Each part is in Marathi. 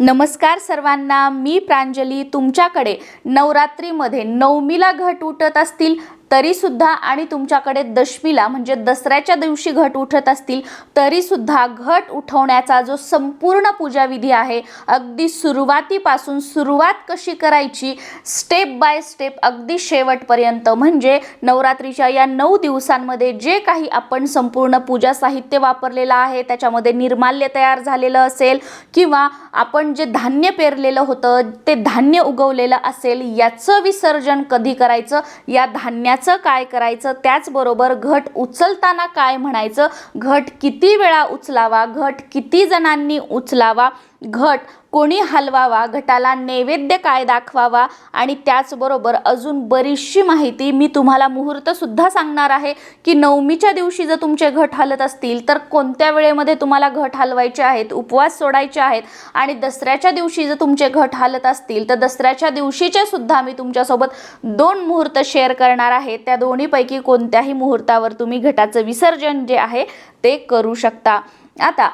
नमस्कार सर्वांना मी प्रांजली. तुमच्याकडे नवरात्रीमध्ये नवमीला घट उठत असतील तरीसुद्धा आणि तुमच्याकडे दशमीला म्हणजे दसऱ्याच्या दिवशी घट उठत असतील तरीसुद्धा घट उठवण्याचा जो संपूर्ण पूजाविधी आहे अगदी सुरुवातीपासून सुरुवात कशी करायची स्टेप बाय स्टेप अगदी शेवटपर्यंत म्हणजे नवरात्रीच्या या नऊ दिवसांमध्ये जे काही आपण संपूर्ण पूजा साहित्य वापरलेलं आहे त्याच्यामध्ये निर्माल्य तयार झालेलं असेल किंवा आपण जे धान्य पेरलेलं होतं ते धान्य उगवलेलं असेल याचं विसर्जन कधी करायचं या धान्याचं काय करायचं? त्याचबरोबर घट उचलताना काय म्हणायचं? घट किती वेळा उचलावा? घट किती जणांनी उचलावा? घट कोणी हलवावा घटाला नैवेद्य काय दाखवावा आणि त्याचबरोबर अजून बरीचशी माहिती मी तुम्हाला मुहूर्तसुद्धा सांगणार आहे की नवमीच्या दिवशी जर तुमचे घट हलत असतील तर कोणत्या वेळेमध्ये तुम्हाला घट हलवायचे आहेत उपवास सोडायचे आहेत आणि दसऱ्याच्या दिवशी जर तुमचे घट हलत असतील तर दसऱ्याच्या दिवशीचे सुद्धा मी तुमच्यासोबत दोन मुहूर्त शेअर करणार आहे. त्या दोन्हीपैकी कोणत्याही मुहूर्तावर तुम्ही घटाचं विसर्जन जे आहे ते करू शकता. आता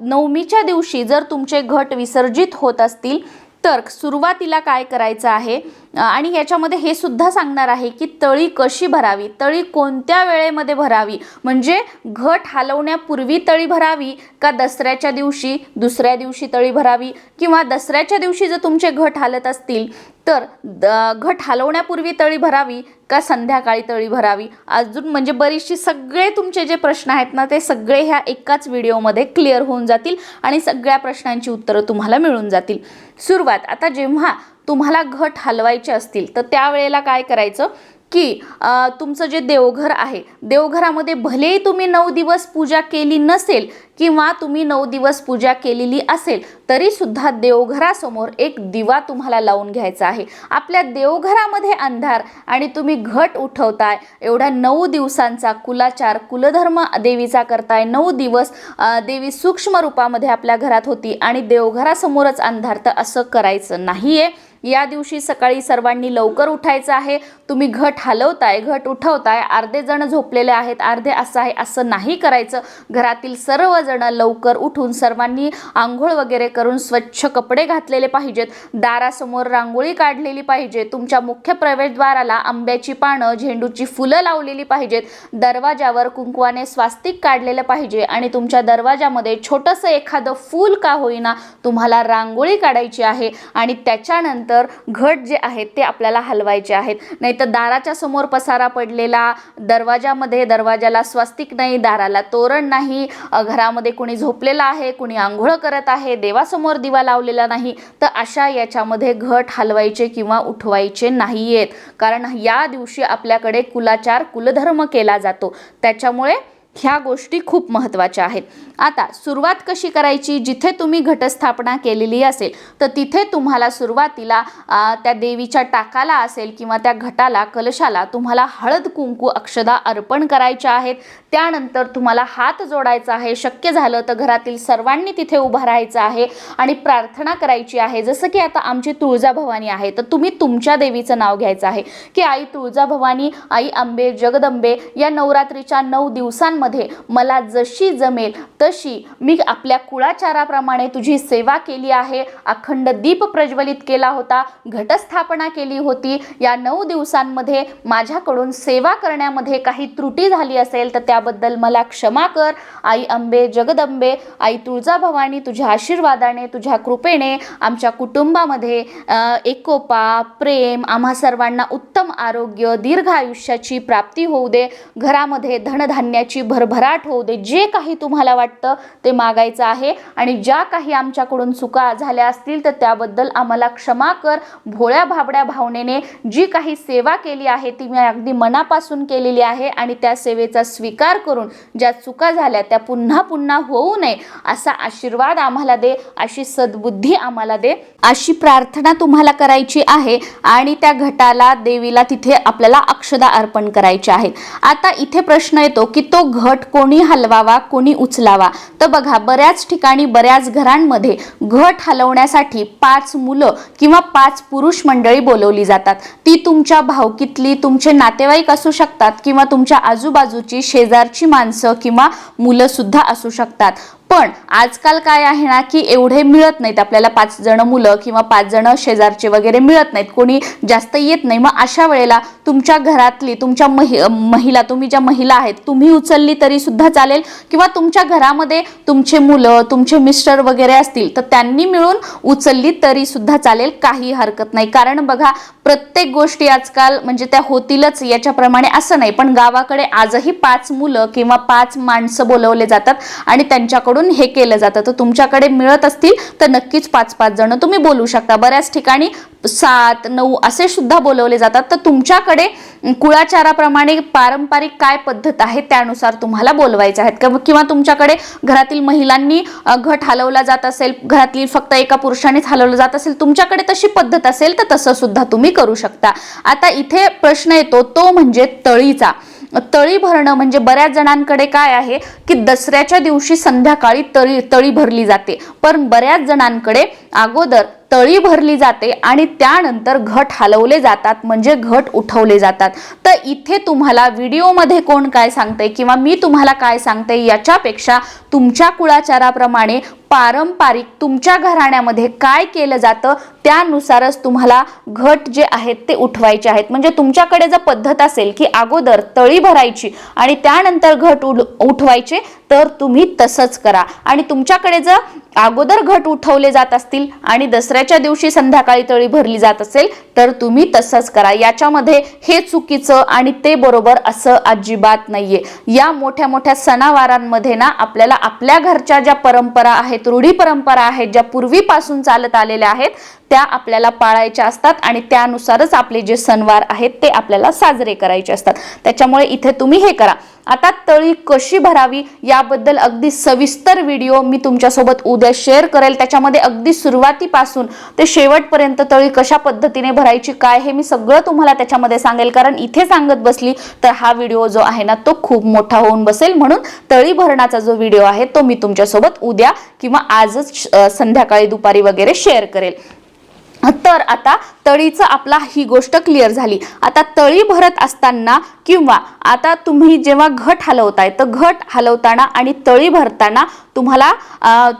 नवमीच्या दिवशी जर तुमचे घट विसर्जित होत असतील तर सुरुवातीला काय करायचं आहे? आणि याच्यामध्ये हे सुद्धा सांगणार आहे की तळी कशी भरावी? तळी कोणत्या वेळेमध्ये भरावी? म्हणजे घट हलवण्यापूर्वी तळी भरावी का दसऱ्याच्या दिवशी दुसऱ्या दिवशी तळी भरावी? किंवा दसऱ्याच्या दिवशी जर तुमचे घट हालत असतील तर द घट हलवण्यापूर्वी तळी भरावी का संध्याकाळी तळी भरावी? अजून म्हणजे बरीचशी सगळे तुमचे जे प्रश्न आहेत ना ते सगळे ह्या एकाच व्हिडिओमध्ये क्लिअर होऊन जातील आणि सगळ्या प्रश्नांची उत्तरं तुम्हाला मिळून जातील. सुरुवात. आता जेव्हा तुम्हाला घट हलवायचे असतील तर त्यावेळेला काय करायचं की तुमचं जे देवघर आहे देवघरामध्ये भलेही तुम्ही नऊ दिवस पूजा केली नसेल किंवा तुम्ही नऊ दिवस पूजा केलेली असेल तरीसुद्धा देवघरासमोर एक दिवा तुम्हाला लावून घ्यायचा आहे. आपल्या देवघरामध्ये अंधार आणि तुम्ही घट उठवताय एवढ्या नऊ दिवसांचा कुलाचार कुलधर्म देवीचा करताय नऊ दिवस देवी सूक्ष्म रूपामध्ये आपल्या घरात होती आणि देवघरासमोरच अंधार तर असं करायचं नाही आहे या दिवशी सकाळी सर्वांनी लवकर उठायचं आहे. तुम्ही घट हलवताय घट उठवताय अर्धे जण झोपलेले आहेत अर्धे असं आहे असं नाही करायचं. घरातील सर्वजण लवकर उठून सर्वांनी आंघोळ वगैरे करून स्वच्छ कपडे घातलेले पाहिजेत. दारासमोर रांगोळी काढलेली पाहिजे. तुमच्या मुख्य प्रवेशद्वाराला आंब्याची पानं झेंडूची फुलं लावलेली पाहिजेत. दरवाजावर कुंकवाने स्वास्तिक काढलेलं पाहिजे आणि तुमच्या दरवाजामध्ये छोटंसं एखादं फूल का होईना तुम्हाला रांगोळी काढायची आहे आणि त्याच्यानंतर घट जे आहेत ते आपल्याला हलवायचे आहेत. नाहीतर दाराच्या समोर पसारा पडलेला दरवाजामध्ये दरवाजाला स्वस्तिक नाही दाराला तोरण नाही घरामध्ये कोणी झोपलेला आहे कोणी आंघोळ करत आहे देवासमोर दिवा लावलेला नाही तर अशा याच्यामध्ये घट हलवायचे किंवा उठवायचे नाही आहेत कारण या दिवशी आपल्याकडे कुलाचार कुलधर्म केला जातो. त्याच्यामुळे ह्या गोष्टी खूप महत्त्वाच्या आहेत. आता सुरुवात कशी करायची? जिथे तुम्ही घटस्थापना केलेली असेल तर तिथे तुम्हाला सुरुवातीला त्या देवीच्या टाकाला असेल किंवा त्या घटाला कलशाला तुम्हाला हळद कुंकू अक्षदा अर्पण करायच्या आहेत. त्यानंतर तुम्हाला हात जोडायचा आहे. शक्य झालं तर घरातील सर्वांनी तिथे उभं राहायचं आहे आणि प्रार्थना करायची आहे. जसं की आता आमची तुळजाभवानी आहे तर तुम्ही तुमच्या देवीचं नाव घ्यायचं आहे की आई तुळजाभवानी आई अंबे जगदंबे या नवरात्रीच्या नऊ दिवसांमध्ये मला जशी जमेल तशी मी आपल्या कुळाचाराप्रमाणे तुझी सेवा केली आहे. अखंड दीप प्रज्वलित केला होता घटस्थापना केली होती. या नऊ दिवसांमध्ये माझ्याकडून सेवा करण्यामध्ये काही त्रुटी झाली असेल तर त्याबद्दल मला क्षमा कर. आई अंबे जगदंबे आई तुळजाभवानी तुझ्या आशीर्वादाने तुझ्या कृपेने आमच्या कुटुंबामध्ये एकोपा प्रेम आम्हा सर्वांना उत्तम आरोग्य दीर्घ आयुष्याची प्राप्ती होऊ दे. घरामध्ये धनधान्याची भर भरभराट होऊ दे जे काही तुम्हाला वाटतं ते मागायचं आहे. आणि ज्या काही आमच्याकडून चुका झाल्या असतील तर त्याबद्दल आम्हाला क्षमा कर. भोळ्या भाबड्या भावनेने जी काही सेवा केली आहे ती मी अगदी मनापासून केलेली आहे आणि त्या सेवेचा स्वीकार करून ज्या चुका झाल्या त्या पुन्हा पुन्हा होऊ नये असा आशीर्वाद आम्हाला दे अशी सद्बुद्धी आम्हाला दे अशी प्रार्थना तुम्हाला करायची आहे आणि त्या घटाला देवीला तिथे आपल्याला अक्षदा अर्पण करायचे आहेत. आता इथे प्रश्न येतो की तो घट कोणी हलवावा कोणी उचलावा. तर बघा बऱ्याच ठिकाणी बऱ्याच घरांमध्ये घट हलवण्यासाठी पाच मुलं किंवा पाच पुरुष मंडळी बोलवली जातात. ती तुमच्या भावकीतली तुमचे नातेवाईक असू शकतात किंवा तुमच्या आजूबाजूची शेजारची माणसं किंवा मुलं सुद्धा असू शकतात. पण आजकाल काय आहे ना की एवढे मिळत नाहीत. आपल्याला पाच जण मुलं किंवा पाच जण शेजारचे वगैरे मिळत नाहीत. कोणी जास्त येत नाही. मग अशा वेळेला तुमच्या घरातली तुमच्या महि महिला तुम्ही ज्या महिला आहेत तुम्ही उचलली तरी सुद्धा चालेल? किंवा तुमच्या घरामध्ये तुमचे मुलं तुमचे मिस्टर वगैरे असतील तर त्यांनी मिळून उचलली तरी सुद्धा चालेल? काही हरकत नाही. कारण बघा प्रत्येक गोष्टी आजकाल म्हणजे त्या होतीलच याच्याप्रमाणे असं नाही. पण गावाकडे आजही पाच मुलं किंवा पाच माणसं बोलवले जातात आणि त्यांच्याकडून हे केलं जातं. तर तुमच्याकडे मिळत असतील तर नक्कीच पाच पाच जण तुम्ही बोलू शकता. बऱ्याच ठिकाणी सात नऊ असे सुद्धा बोलवले जातात. तर तुमच्याकडे कुळाचाराप्रमाणे पारंपरिक काय पद्धत आहे त्यानुसार तुम्हाला बोलवायचे आहेत? किंवा- तुमच्याकडे घरातील महिलांनी घट हलवला जात असेल घरातील फक्त एका पुरुषानेच हलवलं जात असेल तुमच्याकडे तशी पद्धत असेल तर तसं सुद्धा तुम्ही करू शकता. आता इथे प्रश्न येतो तो म्हणजे तळीचा. तळी भरणं म्हणजे बऱ्याच जणांकडे काय आहे की दसऱ्याच्या दिवशी संध्याकाळी तळी तळी भरली जाते. पण बऱ्याच जणांकडे अगोदर तळी भरली जाते आणि त्यानंतर घट हलवले जातात म्हणजे घट उठवले जातात. तर इथे तुम्हाला व्हिडिओमध्ये कोण काय सांगते किंवा मी तुम्हाला काय सांगते याच्यापेक्षा तुमच्या कुळाचाराप्रमाणे पारंपरिक तुमच्या घराण्यामध्ये काय केलं जातं त्यानुसारच तुम्हाला घट जे आहेत ते उठवायचे आहेत. म्हणजे तुमच्याकडे जर पद्धत असेल की अगोदर तळी भरायची आणि त्यानंतर घट उड उठवायचे तर तुम्ही तसंच करा. आणि तुमच्याकडे जर अगोदर घट उठवले जात असतील आणि दसऱ्याच्या दिवशी संध्याकाळी तळी भरली जात असेल तर तुम्ही तसंच करा. याच्यामध्ये हे चुकीचं आणि ते बरोबर असं अजिबात नाहीये. या मोठ्या मोठ्या सणावारांमध्ये ना आपल्याला आपल्या घरच्या ज्या परंपरा आहेत रूढी परंपरा आहेत ज्या पूर्वीपासून चालत आलेल्या आहेत त्या आपल्याला पाळायच्या असतात आणि त्यानुसारच आपले जे सणवार आहेत ते आपल्याला साजरे करायचे असतात. त्याच्यामुळे इथे तुम्ही हे करा. आता तळी कशी भरावी याबद्दल अगदी सविस्तर व्हिडिओ मी तुमच्यासोबत उद्या शेअर करेल. त्याच्यामध्ये अगदी सुरुवातीपासून ते शेवटपर्यंत तळी कशा पद्धतीने भरायची काय हे मी सगळं तुम्हाला त्याच्यामध्ये सांगेल. कारण इथे सांगत बसली तर हा व्हिडिओ जो आहे ना तो खूप मोठा होऊन बसेल. म्हणून तळी भरणाचा जो व्हिडिओ आहे तो मी तुमच्यासोबत उद्या किंवा आजच संध्याकाळी दुपारी वगैरे शेअर करेल. तर आता तळीचं आपला ही गोष्ट क्लिअर झाली. आता तळी भरत असताना किंवा आता तुम्ही जेव्हा घट हलवताय तर घट हलवताना आणि तळी भरताना तुम्हाला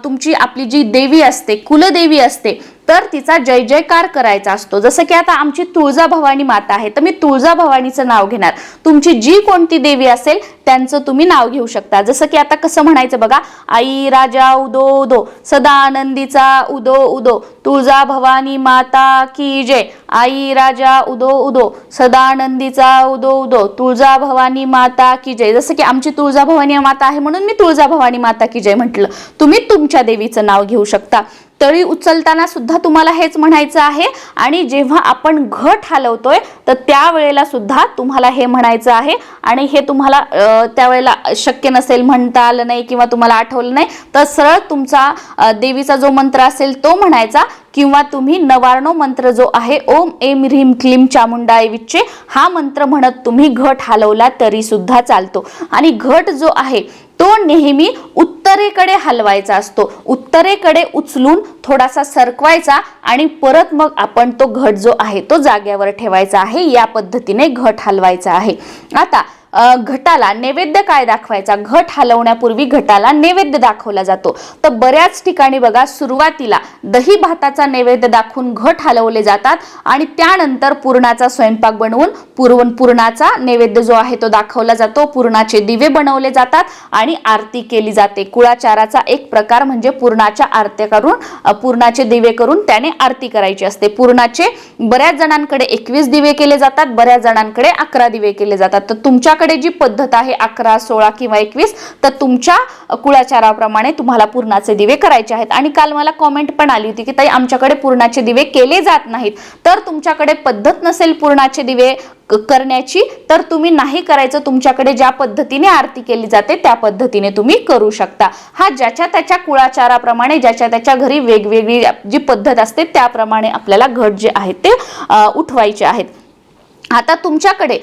तुमची आपली जी देवी असते कुलदेवी असते तर तिचा जय जयकार करायचा असतो. जसं की आता आमची तुळजाभवानी माता आहे तर मी तुळजाभवानीचं नाव घेणार. तुमची जी कोणती देवी असेल त्यांचं तुम्ही नाव घेऊ शकता. जसं की आता कसं म्हणायचं बघा आई राजा उदो उदो. सदा आनंदीचा उदो उदो. तुळजा भवानी माता की जय. आई राजा उदो उदो. सदा आनंदीचा उदो उदो. तुळजा भवानी माता की जय. जसं की आमची तुळजा भवानी माता आहे म्हणून मी तुळजा भवानी माता की जय म्हटलं. तुम्ही तुमच्या देवीचं नाव घेऊ शकता. तळी उचलताना सुद्धा तुम्हाला हेच म्हणायचं आहे. आणि जेव्हा आपण घट हलवतोय तर त्यावेळेला सुद्धा तुम्हाला हे म्हणायचं आहे. आणि हे तुम्हाला त्यावेळेला शक्य नसेल म्हणता आलं नाही किंवा तुम्हाला आठवलं नाही तर सरळ तुमचा देवीचा जो मंत्र असेल तो म्हणायचा. किंवा तुम्ही नवारणो मंत्र जो आहे ओम एम ह्रीम क्लीम चामुंडा विच्चे हा मंत्र म्हणत तुम्ही घट हलवला तरी सुद्धा चालतो. आणि घट जो आहे तो नेहमी उत्तरेकडे हलवायचा असतो. उत्तरेकडे उचलून थोडासा सरकवायचा आणि परत मग आपण तो घट जो आहे तो जाग्यावर ठेवायचा आहे. या पद्धतीने घट हलवायचा आहे. आता घटाला नैवेद्य काय दाखवायचा? घट हलवण्यापूर्वी घटाला नैवेद्य दाखवला जातो. तर बऱ्याच ठिकाणी बघा सुरुवातीला दही भाताचा नैवेद्य दाखवून घट हलवले जातात आणि त्यानंतर पूर्णाचा स्वयंपाक बनवून पुरवण पूर्णाचा नैवेद्य जो आहे तो दाखवला जातो. पूर्णाचे दिवे बनवले जातात आणि आरती केली जाते. कुळाचाराचा एक प्रकार म्हणजे पूर्णाच्या आरत्या करून पूर्णाचे दिवे करून त्याने आरती करायची असते. पूर्णाचे बऱ्याच जणांकडे एकवीस दिवे केले जातात बऱ्याच जणांकडे अकरा दिवे केले जातात. तर तुमच्याकडे जी पद्धत आहे अकरा सोळा किंवा एकवीस तर तुमच्या कुळाचाराप्रमाणे तुम्हाला पूर्णाचे दिवे करायचे आहेत. आणि काल मला कॉमेंट पण आली होती की ताई आमच्याकडे पूर्णाचे दिवे केले जात नाहीत. तर तुमच्याकडे पद्धत नसेल पूर्णाचे दिवे क- करण्याची तर तुम्ही नाही करायचं. तुमच्याकडे ज्या पद्धतीने आरती केली जाते त्या पद्धतीने तुम्ही करू शकता. हा ज्याच्या त्याच्या कुळाचाराप्रमाणे ज्याच्या त्याच्या घरी वेगवेगळी जी पद्धत असते त्याप्रमाणे आपल्याला घट जे आहेत ते उठवायचे आहेत. आता तुमच्याकडे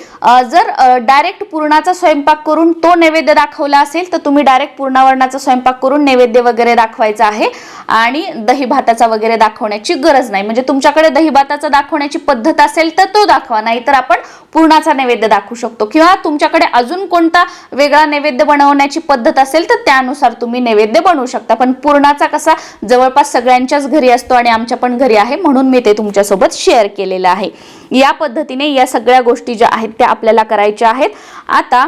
जर डायरेक्ट पूर्णाचा स्वयंपाक करून तो नैवेद्य दाखवला असेल तर तुम्ही डायरेक्ट पूर्णावरणाचा स्वयंपाक करून नैवेद्य वगैरे दाखवायचा आहे आणि दही भाताचा वगैरे दाखवण्याची गरज नाही. म्हणजे तुमच्याकडे दही भाताचा दाखवण्याची पद्धत असेल तर तो दाखवा. नाहीतर आपण पूर्णाचा नैवेद्य दाखवू शकतो. किंवा तुमच्याकडे अजून कोणता वेगळा नैवेद्य बनवण्याची पद्धत असेल तर त्यानुसार तुम्ही नैवेद्य बनवू शकता. पण पूर्णाचा कसा जवळपास सगळ्यांच्याच घरी असतो आणि आमच्या पण घरी आहे म्हणून मी ते तुमच्यासोबत शेअर केलेलं आहे. या पद्धतीने या सगळ्या गोष्टी ज्या आहेत त्या आपल्याला करायच्या आहेत. आता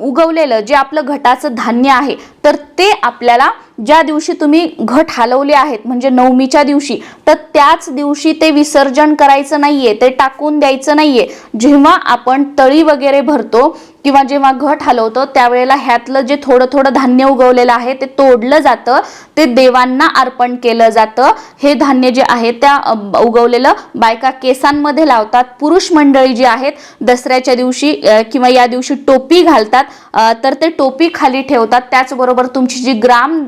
उगवलेलं जे आपलं घटाचं धान्य आहे तर ते आपल्याला ज्या दिवशी तुम्ही घट हलवले आहेत म्हणजे नवमीच्या दिवशी तर त्याच दिवशी ते विसर्जन करायचं नाहीये ते टाकून द्यायचं नाहीये. जेव्हा आपण तळी वगैरे भरतो किंवा जेव्हा घट हलवतो त्यावेळेला ह्यातलं जे थोडं थोडं धान्य उगवलेलं आहे ते तोडलं जातं ते देवांना अर्पण केलं जातं. हे धान्य जे आहे त्या उगवलेलं बायका केसांमध्ये लावतात. पुरुष मंडळी जी आहेत दसऱ्याच्या दिवशी किंवा या दिवशी टोपी घालतात. तर ते टोपी खाली ठेवतात. त्याचबरोबर तुमची जी ग्राम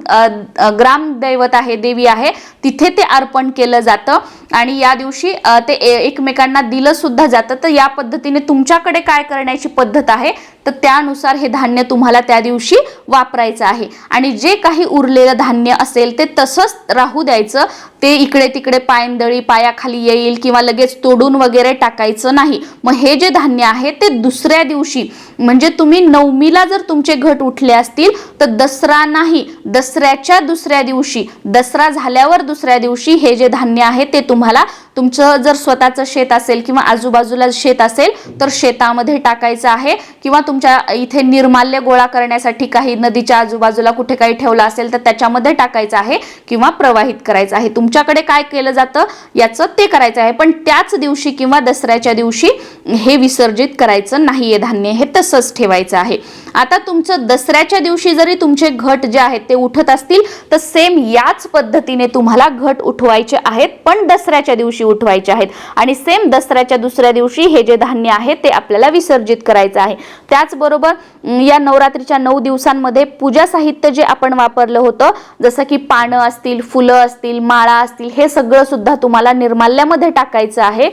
ग्रामदैवत आहे देवी आहे तिथे ते अर्पण केलं जातं. आणि या दिवशी ते एकमेकांना दिलं सुद्धा जातं. तर या पद्धतीने तुमच्याकडे काय करण्याची पद्धत आहे? तर त्यानुसार हे धान्य तुम्हाला त्या दिवशी वापरायचं आहे. आणि जे काही उरलेलं धान्य असेल ते तसंच राहू द्यायचं. ते इकडे तिकडे पायंदळी पायाखाली येईल किंवा लगेच तोडून वगैरे टाकायचं नाही. मग हे जे धान्य आहे ते दुसऱ्या दिवशी म्हणजे तुम्ही नवमीला जर तुमचे घट उठले असतील तर दसरा नाही दसऱ्याच्या दुसऱ्या दिवशी दसरा झाल्यावर दुसऱ्या दिवशी हे जे धान्य आहे ते तुम्हाला तुमचं जर स्वतःचं शेत असेल किंवा आजूबाजूला शेत असेल तर शेतामध्ये टाकायचं आहे. किंवा तुमच्या इथे निर्माल्य गोळा करण्यासाठी काही नदीच्या आजूबाजूला कुठे काही ठेवलं असेल तर त्याच्यामध्ये टाकायचं आहे किंवा प्रवाहित करायचं आहे. तुमच्याकडे काय केलं जातं याचं ते करायचं आहे. पण त्याच दिवशी किंवा दसऱ्याच्या दिवशी हे विसर्जित करायचं नाहीये धान्य. हे तसंच ठेवायचं आहे. आता तुमचं दसऱ्याच्या दिवशी जरी तुमचे घट जे आहेत ते उठत असतील तर सेम याच पद्धतीने तुम्हाला घट उठवायचे आहेत. पण दसऱ्याच्या दिवशी उठवायचे आहेत. आणि सेम दसऱ्याच्या दुसऱ्या दिवशी हे जे धान्य आहे ते आपल्याला विसर्जित करायचं आहे. त्याचबरोबर या नवरात्रीच्या नऊ दिवसांमध्ये पूजा साहित्य जे आपण वापरलं होतं जसं की पानं असतील फुलं असतील माळा असतील हे सगळं सुद्धा तुम्हाला निर्माल्यामध्ये टाकायचं आहे.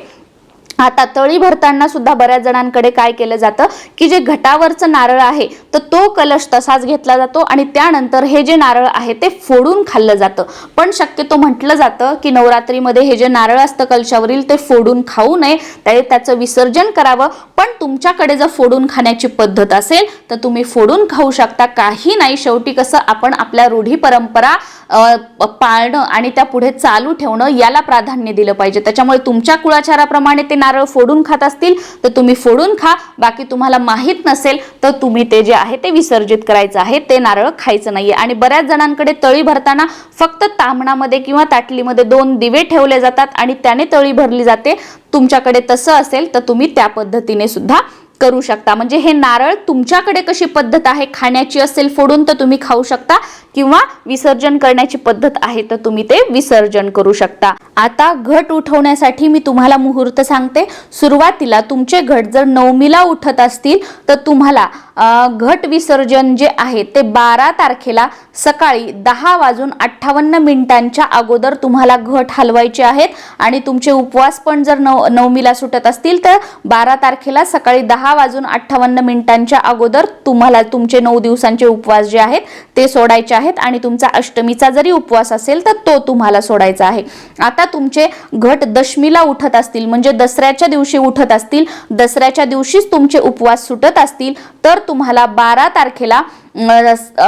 आता तळी भरताना सुद्धा बऱ्याच जणांकडे काय केलं जातं की जे घटावरचं नारळ आहे तर तो कलश तसाच घेतला जातो आणि त्यानंतर हे जे नारळ आहे ते फोडून खाल्लं जातं. पण शक्यतो म्हटलं जातं की नवरात्रीमध्ये हे जे नारळ असतं कलशावरील ते फोडून खाऊ नये त्याने त्याचं विसर्जन करावं. पण तुमच्याकडे जर फोडून खाण्याची पद्धत असेल तर तुम्ही फोडून खाऊ शकता. काही नाही शेवटी कसं आपण आपल्या रूढी परंपरा पाळणं आणि त्या पुढे चालू ठेवणं याला प्राधान्य दिलं पाहिजे. त्याच्यामुळे तुमच्या कुळाचाराप्रमाणे ते नारळ फोडून खात असतील तर तुम्ही फोडून खा. बाकी तुम्हाला माहीत नसेल तर तुम्ही ते जे आहे ते विसर्जित करायचं आहे. ते नारळ खायचं नाहीये. आणि बऱ्याच जणांकडे तळी भरताना फक्त तांबणामध्ये किंवा ताटलीमध्ये दोन दिवे ठेवले जातात आणि त्याने तळी भरली जाते. तुमच्याकडे तसं असेल तर तुम्ही त्या पद्धतीने सुद्धा करू शकता. म्हणजे हे नारळ तुमच्याकडे कशी पद्धत आहे? खाण्याची असेल फोडून तर तुम्ही खाऊ शकता. किंवा विसर्जन करण्याची पद्धत आहे तर तुम्ही ते विसर्जन करू शकता. आता घट उठवण्यासाठी मी तुम्हाला मुहूर्त सांगते. सुरुवातीला तुमचे घट जर नवमीला उठत असतील तर तुम्हाला घट विसर्जन जे आहे ते बारा तारखेला सकाळी दहा वाजून अठ्ठावन्न मिनिटांच्या अगोदर तुम्हाला घट हलवायचे आहेत. आणि तुमचे उपवास पण जर नव नवमीला सुटत असतील तर बारा तारखेला सकाळी दहा वाजून अठ्ठावन्न मिनिटांच्या अगोदर तुम्हाला तुमचे नऊ दिवसांचे उपवास जे आहेत ते सोडायचे आहेत. आणि तुमचा अष्टमीचा जरी उपवास असेल तर तो तुम्हाला सोडायचा आहे. आता तुमचे घट दशमीला उठत असतील म्हणजे दसऱ्याच्या दिवशी उठत असतील दसऱ्याच्या दिवशीच तुमचे उपवास सुटत असतील तर तुम्हाला बारा तारखेला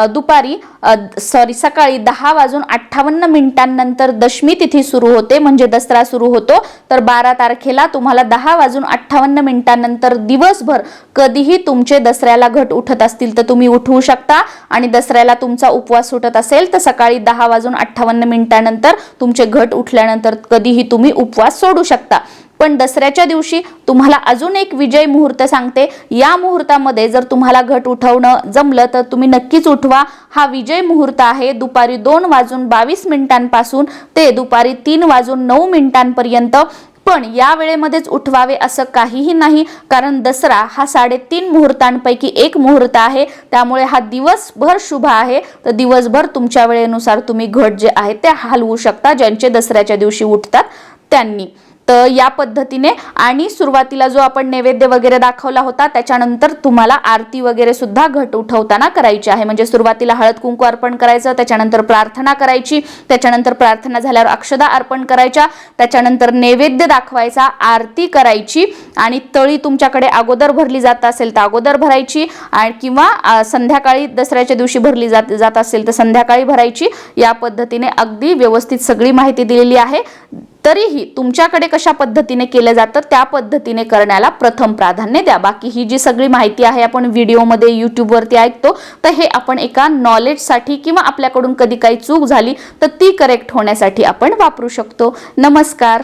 दुपारी सॉरी सकाळी दहा वाजून अठ्ठावन्न मिनिटांनंतर दशमी तिथी सुरू होते म्हणजे दसरा सुरू होतो. तर बारा तारखेला तुम्हाला दहा वाजून अठ्ठावन्न मिनिटांनंतर दिवसभर कधीही तुमचे दसऱ्याला घट उठत असतील तर तुम्ही उठवू शकता. आणि दसऱ्याला तुमचा उपवास सुटत असेल तर सकाळी दहा वाजून अठ्ठावन्न मिनिटानंतर तुमचे घट उठल्यानंतर कधीही तुम्ही उपवास सोडू शकता. पण दसऱ्याच्या दिवशी तुम्हाला अजून एक विजय मुहूर्त सांगते. या मुहूर्तामध्ये जर तुम्हाला घट उठवणं जमलं तर तुम्ही नक्कीच उठवा. हा विजय मुहूर्त आहे. दुपारी दोन वाजून बावीस मिनिटांपासून ते दुपारी तीन वाजून नऊ मिनिटांपर्यंत. पण या वेळेमध्येच उठवावे असं काहीही नाही. कारण दसरा हा साडेतीन मुहूर्तांपैकी एक मुहूर्त आहे. त्यामुळे हा दिवसभर शुभ आहे. तर दिवसभर तुमच्या वेळेनुसार तुम्ही घट जे आहे ते हलवू शकता. ज्यांचे दसऱ्याच्या दिवशी उठतात त्यांनी. तर या पद्धतीने आणि सुरुवातीला जो आपण नैवेद्य वगैरे दाखवला होता त्याच्यानंतर तुम्हाला आरती वगैरे सुद्धा घट उठवताना करायची आहे. म्हणजे सुरुवातीला हळद कुंकू अर्पण करायचं त्याच्यानंतर प्रार्थना करायची त्याच्यानंतर प्रार्थना झाल्यावर अक्षदा अर्पण करायच्या त्याच्यानंतर नैवेद्य दाखवायचा आरती करायची आणि तळी तुमच्याकडे अगोदर भरली जात असेल तर अगोदर भरायची आणि किंवा संध्याकाळी दसऱ्याच्या दिवशी भरली जात जात असेल तर संध्याकाळी भरायची. या पद्धतीने अगदी व्यवस्थित सगळी माहिती दिलेली आहे. तरीही तुमच्याकडे कशा पद्धतीने केलं जातं त्या पद्धतीने करण्याला प्रथम प्राधान्य द्या. बाकी ही जी सगळी माहिती आहे आपण व्हिडिओमध्ये यूट्यूबवरती ऐकतो तर हे आपण एका नॉलेजसाठी किंवा आपल्याकडून कधी काही चूक झाली तर ती करेक्ट होण्यासाठी आपण वापरू शकतो. नमस्कार.